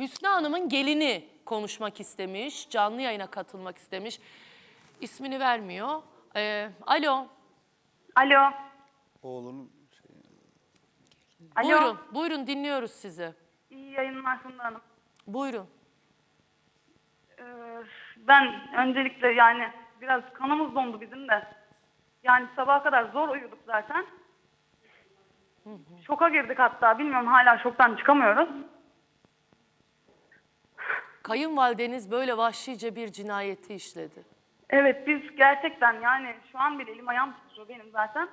Hüsnü Hanım'ın gelini konuşmak istemiş, canlı yayına katılmak istemiş. İsmini vermiyor. Ee, alo, Alo. Oğlunun şey, Alo. buyurun, buyurun dinliyoruz sizi. İyi yayınlar Funda Hanım. Buyurun. Ee, ben öncelikle yani biraz kanımız dondu bizim de. Yani sabaha kadar zor uyuduk zaten. Şoka girdik hatta. Bilmiyorum hala şoktan çıkamıyoruz. Kayınvalideniz böyle vahşice bir cinayeti işledi. Evet biz gerçekten yani şu an bile elim ayağım titriyor benim zaten.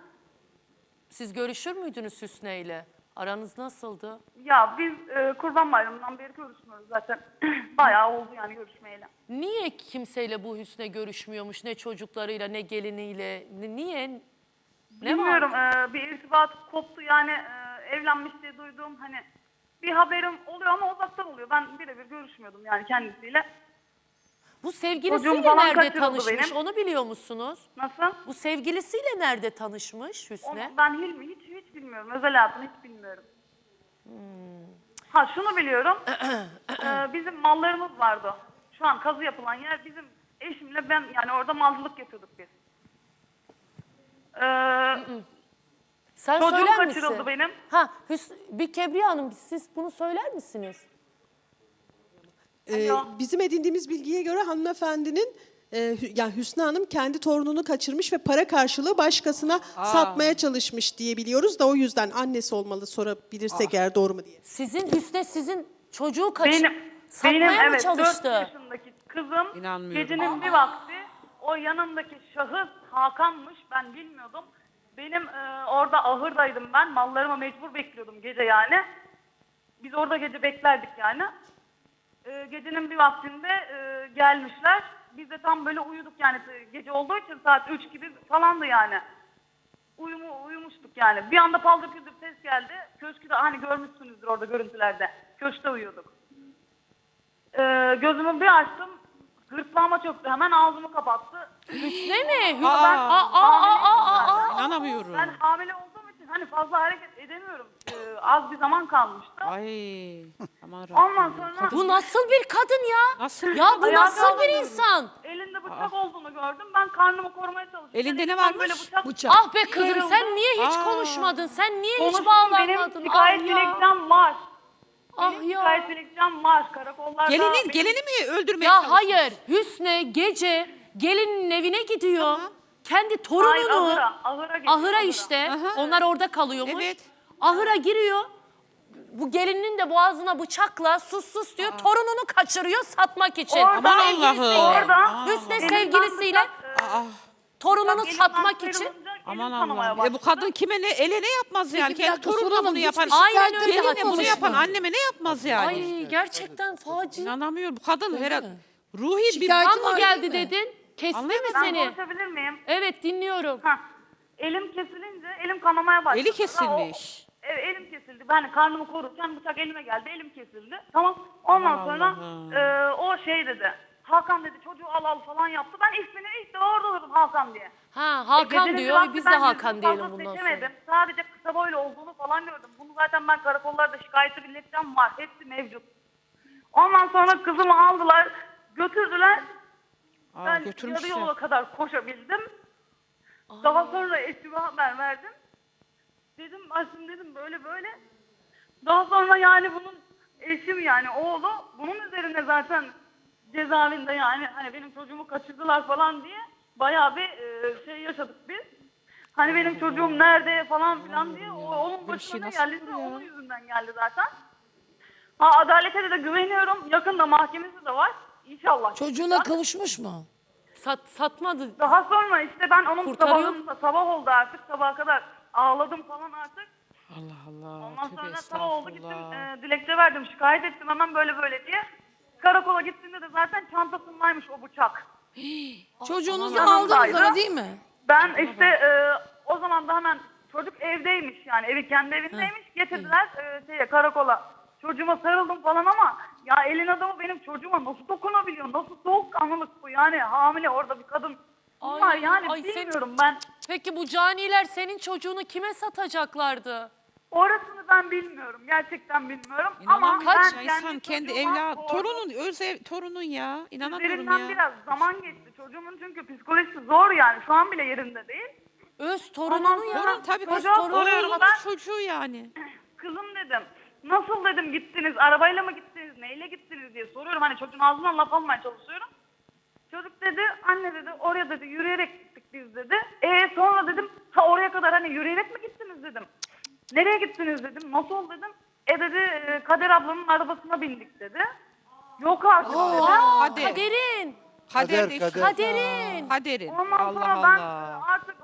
Siz görüşür müydünüz Hüsnü ile? Aranız nasıldı? Ya biz e, kurban bayramından beri görüşmüyoruz zaten. Bayağı oldu yani görüşmeyeli. Niye kimseyle bu Hüsnü görüşmüyormuş? Ne çocuklarıyla ne geliniyle? Ni- Niye? Ne Bilmiyorum var? e, bir irtibat koptu yani e, evlenmiş diye duyduğum hani bir haberim oluyor ama uzaktan oluyor. Ben birebir görüşmüyordum yani kendisiyle. Bu sevgilisiyle Çocuğum falan nerede kaçırıldı tanışmış? benim. Onu biliyor musunuz? Nasıl? Bu sevgilisiyle nerede tanışmış Onu Hüsnü? ben Hilmi hiç hiç bilmiyorum. Özel hayatını hiç bilmiyorum. Ha şunu biliyorum. Ee, bizim mallarımız vardı. Şu an kazı yapılan yer bizim eşimle ben yani orada malcılık yapıyorduk biz. Ee, Sen Çocuğum söyler kaçırıldı misin? benim. Ha, Hüs bir Kebriye Hanım siz bunu söyler misiniz? Ee, Alo. bizim edindiğimiz bilgiye göre hanımefendinin e, Hü- yani Hüsnü Hanım kendi torununu kaçırmış ve para karşılığı başkasına satmaya çalışmış diye biliyoruz da o yüzden annesi olmalı sorabilirsek eğer doğru mu diye. Sizin Hüsnü sizin çocuğu kaç benim satmaya benim mı evet 4 çalıştı? yaşındaki kızım İnanmıyorum. gecenin bir vakti o yanındaki şahıs Hakan'mış ben bilmiyordum. Benim e, orada ahırdaydım ben mallarımı mecbur bekliyordum gece yani. Biz orada gece beklerdik yani. E, gecenin bir vaktinde e, gelmişler. Biz de tam böyle uyuduk yani gece olduğu için saat 3 gibi falandı yani. Uyumu, uyumuştuk yani. Bir anda paldır küldür ses geldi. Köşkü de hani görmüşsünüzdür orada görüntülerde. Köşkte uyuyorduk. Ee, gözümü bir açtım. Gırtlağıma çöktü. Hemen ağzımı kapattı. Hüsnü mi? Hüsnü. Aa. Aa, aa, aa, İnanamıyorum. Ben hamile olduğum için hani fazla hareket edemiyorum. Ee, az bir zaman kalmıştı. Ay. Aman Rabbim. Ondan sonra Bu nasıl bir kadın ya? Nasıl? Ya bu Ayağa nasıl bir kalkamıyorum. insan? elinde bıçak olduğunu gördüm. Ben karnımı korumaya çalıştım. Elinde ne varmış? Böyle bıçak, Bıçak. Ah be kızım sen niye hiç Aa. konuşmadın? Sen niye hiç Konuştum bağlanmadın? benim şikayet ah ya. dilekçem var. Ah Benim ya. şikayet dilekçem var. Karakollarda. Gelinin, benim- gelini mi öldürmeye Ya hayır Hüsnü gece gelinin evine gidiyor. Kendi Hayır torununu ahıra. Ahıra, geliyor, ahıra işte onlar orada kalıyormuş. Evet. Ahıra giriyor. Bu gelinin de boğazına bıçakla sus sus diyor. Torununu kaçırıyor satmak için. Orada- Aman Sevgilisiyle. Allah'ım. Orada Benim sevgilisiyle bıçak, e, Aa, torununu satmak için. elim aman Allah'ım. E bu başladı. kadın kime ne, ele ne yapmaz yani? Peki bir Kendi dakika, torununa bunu yapan. Aynen öyle Geline bunu yapan mı? anneme ne yapmaz yani? Ay gerçekten facia. İnanamıyorum. Bu kadın herhalde ruhi bir... Şikayet- Kan mı var geldi mi? dedin? Kesti mi. Ben seni? konuşabilir miyim? Evet dinliyorum. Hah. Elim kesilince elim kanamaya başladı. Eli Ha, kesilmiş. o- Evet elim kesildi. Ben karnımı korurken bıçak elime geldi. Elim kesildi. Tamam. Ondan sonra e, o şey dedi. Hakan dedi çocuğu al al falan yaptı. Ben ismini ilk defa orada duydum Hakan diye. Ha E, Hakan gecenin diyor. Biz de ben Hakan yüzünü diyelim fazla bundan sonra. seçemedim. Sadece kısa boylu olduğunu falan gördüm. Bunu zaten ben karakollarda şikayeti bildireceğim var. Hepsi mevcut. Ondan sonra kızımı aldılar. Götürdüler. Aa, Ben yarı götürmüşler. yola kadar koşabildim. Daha sonra eşime haber verdim. Dedim aslında dedim böyle böyle. Daha sonra yani bunun eşim yani oğlu bunun üzerine zaten cezaevinde yani hani benim çocuğumu kaçırdılar falan diye bayağı bir e, şey yaşadık biz. Hani benim çocuğum nerede falan filan diye o, onun şey başına nasıl geldi olur ya? onun yüzünden geldi zaten. Ha adalete de, de güveniyorum. Yakında mahkemesi de var. İnşallah. Çocuğuna kavuşmuş mu? Sat, satmadı. Daha sonra işte ben onun Kurtarıyor. sabahında sabah oldu artık sabaha kadar ağladım falan artık. Allah Allah. Ondan Tövbe sonra sabah oldu gittim estağfurullah. e, dilekçe verdim şikayet ettim hemen böyle böyle diye. Karakola gittiğimde de zaten çantasındaymış o bıçak. Çocuğunuzu Yanımdaydı. aldınız ama değil mi? Ben işte e, o zaman da hemen çocuk evdeymiş yani evi kendi evindeymiş. Getirdiler e, şeye karakola. Çocuğuma sarıldım falan ama ya elin adamı benim çocuğuma nasıl dokunabiliyor? Nasıl soğukkanlılık bu yani hamile orada bir kadın. Ay, yani ay sen- bilmiyorum ben. Peki bu caniler senin çocuğunu kime satacaklardı? Orasını ben bilmiyorum. Gerçekten bilmiyorum. Ama İnanamıyorum ben. İnsan kendi çocuğuma evladı, sordum. torunun, öz ev, torunun ya. İnanamıyorum Üzerinden ya. biraz zaman geçti. Çocuğumun çünkü psikolojisi zor yani. Şu an bile yerinde değil. Öz torununu ya. Torun tabii kız Çocuğa torunu. soruyorum Oğlunun ben. çocuğu yani. Kızım dedim. Nasıl dedim gittiniz? Arabayla mı gittiniz? Neyle gittiniz diye soruyorum. Hani çocuğun ağzından laf almaya çalışıyorum. Çocuk dedi anne dedi oraya dedi yürüyerek gittik biz dedi. E sonra dedim ta oraya kadar hani yürüyerek mi gittiniz dedim. "Cık, Nereye gittiniz dedim. Nasıl dedim. E dedi "e, Kader ablanın arabasına bindik dedi. Yok artık dedi. Hadi. Kaderin. Kader, Kader, de- kader. Kaderin. Kaderin. Ondan Allah sonra ben Allah. artık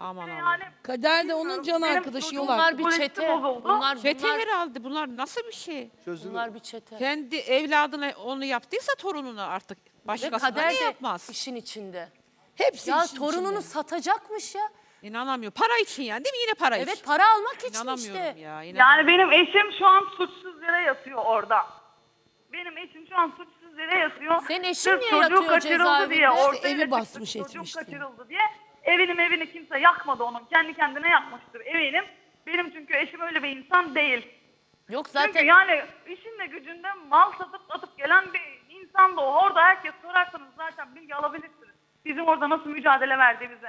Aman aman. yani Kader de onun can benim arkadaşı çocuğum yol Bunlar bir Psikolojisi çete. bozuldu. Bunlar, Çete bunlar, herhalde. Bunlar nasıl bir şey? Çözülür. bunlar bir çete. Kendi evladına onu yaptıysa torununa artık Ve başkasına kader de yapmaz? işin içinde. Hepsi Ya işin torununu içinde. satacakmış ya. İnanamıyorum. Para için yani değil mi? Yine para için. Evet para almak için İnanamıyorum işte. ya. Yani benim eşim şu an suçsuz yere yatıyor orada. Benim eşim şu an suçsuz yere yatıyor. Senin eşin Sırf niye çocuğu yatıyor kaçırıldı cezaevinde? diye İşte ortaya evi çıktı, basmış Çocuk etmiş diye. kaçırıldı diye. Evinin evini kimse yakmadı onun. Kendi kendine yakmıştır eminim. Benim çünkü eşim öyle bir insan değil. Yok Çünkü zaten yani işinle gücünde mal satıp atıp gelen bir insan da o. Orada herkes sorarsanız zaten bilgi alabilirsiniz. Bizim orada nasıl mücadele verdiğimizi.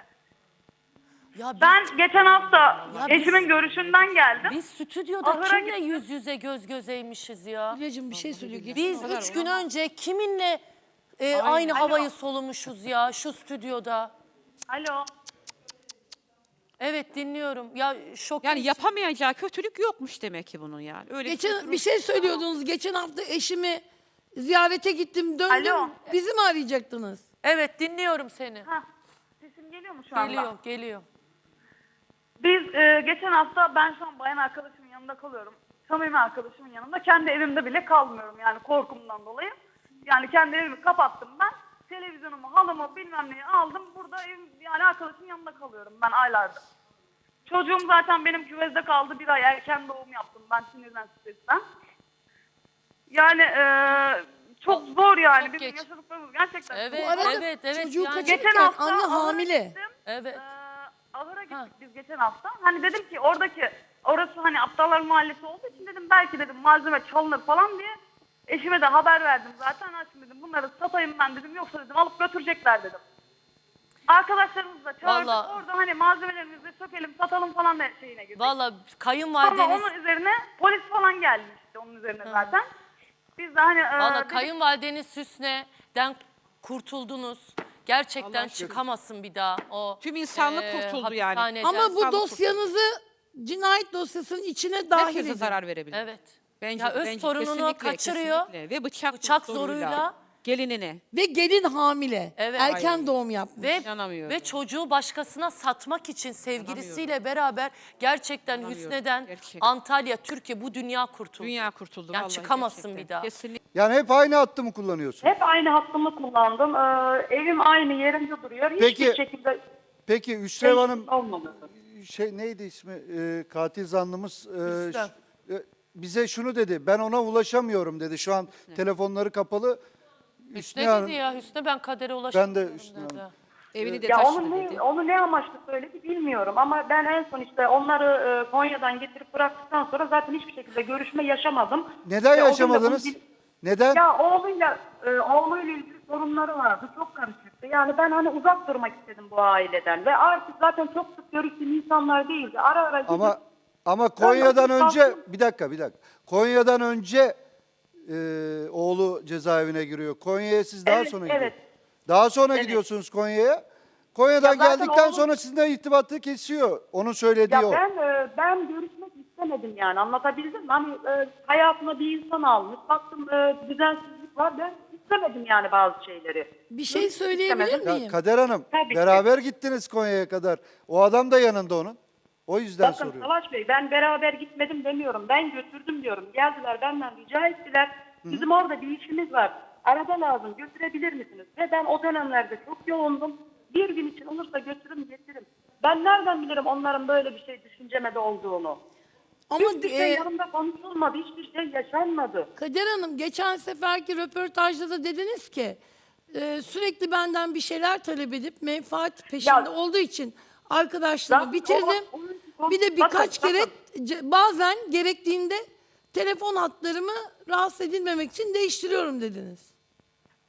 ya biz, Ben geçen hafta Ya biz- eşimin görüşünden geldim. biz stüdyoda Ahıra kimle gittim. yüz yüze göz gözeymişiz ya? Hülya'cığım bir şey söylüyor. Biz üç gün önce kiminle e, aynı havayı solumuşuz ya şu stüdyoda? Alo. Evet dinliyorum. Ya şok. Yani yapamayacağı kötülük yokmuş demek ki bunun yani. Öyle Geçen bir şey söylüyordunuz. Geçen hafta eşimi ziyarete gittim döndüm. Alo. Bizi mi arayacaktınız? Evet dinliyorum seni. Hah, sesim geliyor mu şu anda? Geliyor geliyor. Biz e, geçen hafta ben şu an bayan arkadaşımın yanında kalıyorum. Samimi arkadaşımın yanında. Kendi evimde bile kalmıyorum yani korkumdan dolayı. Yani kendi evimi kapattım ben. Televizyonumu, halımı bilmem neyi aldım. Burada evim, yani arkadaşımın yanında kalıyorum ben aylardır. Çocuğum zaten benim küvezde kaldı. Bir ay erken doğum yaptım ben sinirden stresten. Yani e, çok zor yani. Çok Bizim geç. yaşadıklarımız gerçekten Evet, Bu arada evet, evet. çocuğu yani- kaçırırken Geçen hafta anne ahıra hamile. gittim. Evet. Ee, ahıra gittik Ha. biz geçen hafta. Hani dedim ki oradaki orası hani aptallar mahallesi olduğu için dedim belki dedim malzeme çalınır falan diye. Eşime de haber verdim zaten. Şimdi dedim bunları satayım ben dedim yoksa dedim alıp götürecekler dedim. Arkadaşlarımızı da çağırdık Vallahi- orada hani malzemelerimizi sökelim satalım falan da şeyine girdik. Valla Ama kayınvalideniz onun üzerine polis falan geldi işte onun üzerine zaten. Biz de hani e, Valla dedik- kayınvalideniz Hüsne'den kurtuldunuz. Gerçekten şükür. çıkamasın bir daha o. Tüm insanlık e, kurtuldu yani. hapishaneden. Ama bu Sağlık dosyanızı cinayet dosyasının içine dahil Herkese edin. zarar verebilir. Evet. Bence, ya öz bence torununu kesinlikle, kaçırıyor. kesinlikle. Ve bıçak, Bıçak zoruyla. Gelinine. Ve gelin hamile. Evet. Erken doğum yapmış. Ve, İnanamıyorum. ve çocuğu başkasına satmak için sevgilisiyle beraber gerçekten İnanamıyorum, Hüsne'den gerçekten. Antalya, Türkiye bu dünya kurtuldu. Dünya kurtuldu. Yani vallahi çıkamazsın gerçekten. bir daha. Kesinlikle. Yani hep aynı hattı mı kullanıyorsun? Hep aynı hattımı kullandım. Ee, evim aynı yerinde duruyor. Hiçbir Peki, şekilde Peki Üsrev Hanım olmadı. şey neydi ismi Ee, katil zanlımız e, Rüstem. ş- e, bize şunu dedi ben ona ulaşamıyorum dedi şu an telefonları kapalı. Hüsne Hanım- dedi ya Hüsne ben kadere ulaşamıyorum Ben de Hüsnü dedi. Hanım. Evini de Ya taşıdı onu dedi. ne, onu ne amaçlı söyledi bilmiyorum ama ben en son işte onları e, Konya'dan getirip bıraktıktan sonra zaten hiçbir şekilde görüşme yaşamadım. Neden Ve o gün de yaşamadınız? bil- Neden? Ya oğluyla e, oğluyla ilgili sorunları vardı. Çok karışıktı. Yani ben hani uzak durmak istedim bu aileden ve artık zaten çok sık görüştüğüm insanlar değildi. Ara ara gidip Ama ama Konya'dan önce bir dakika bir dakika. Konya'dan önce e, oğlu cezaevine giriyor. Konya'ya siz daha Evet, sonra evet. gidiyorsunuz. Daha sonra Evet. gidiyorsunuz Konya'ya. Konya'dan Ya zaten geldikten oğlum- sonra sizinle irtibatı kesiyor. Onun söylediği Ya o. ben e, ben görüşmek istemedim yani anlatabildim mi? Hani e, hayatına bir insan almış. Baktım e, düzensizlik var. Ben istemedim yani bazı şeyleri. Bir şey Görüşmek söyleyebilir istemedim. Miyim? Kader Hanım Tabii ki. beraber gittiniz Konya'ya kadar. O adam da yanında onun. O yüzden Bakın soruyorum. Savaş Bey ben beraber gitmedim demiyorum. Ben götürdüm diyorum. Geldiler benden rica ettiler. Bizim orada bir işimiz var. Araba lazım götürebilir misiniz? Ve ben o dönemlerde çok yoğundum. Bir gün için olursa götürün getiririm. Ben nereden bilirim onların böyle bir şey düşüncemede olduğunu? Ama Hiçbir şey e, yanımda konuşulmadı. Hiçbir şey yaşanmadı. Kader Hanım geçen seferki röportajda da dediniz ki e, sürekli benden bir şeyler talep edip menfaat peşinde Ya- olduğu için arkadaşlığımı bitirdim. o- Bir de birkaç Bakın, kere bakın. ce- bazen gerektiğinde telefon hatlarımı rahatsız edilmemek için değiştiriyorum dediniz.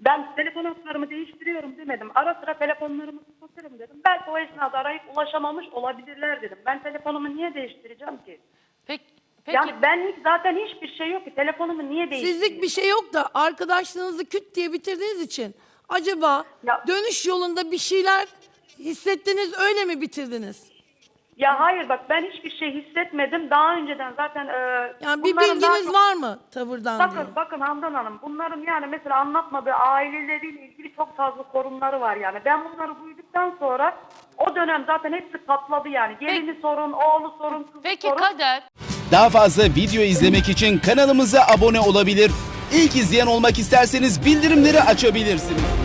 Ben telefon hatlarımı değiştiriyorum demedim. Ara sıra telefonlarımı kapatırım dedim. Belki o esnada arayıp ulaşamamış olabilirler dedim. Ben telefonumu niye değiştireceğim ki? Peki, peki Yani benlik zaten hiçbir şey yok ki. Telefonumu niye değiştireyim? Sizlik bir şey yok da arkadaşlığınızı küt diye bitirdiğiniz için acaba Ya- dönüş yolunda bir şeyler hissettiniz öyle mi bitirdiniz? Ya hayır bak ben hiçbir şey hissetmedim. Daha önceden zaten... E, Yani bir bunların daha bilginiz çok- var mı tavırdan diye? Bakın bakın Handan Hanım bunların yani mesela anlatmadığı aileleriyle ilgili çok fazla sorunları var yani. Ben bunları duyduktan sonra o dönem zaten hepsi patladı yani. Gelini sorun, oğlu sorun, kızı peki sorun. Kader Daha fazla video izlemek için kanalımıza abone olabilir. İlk izleyen olmak isterseniz bildirimleri açabilirsiniz.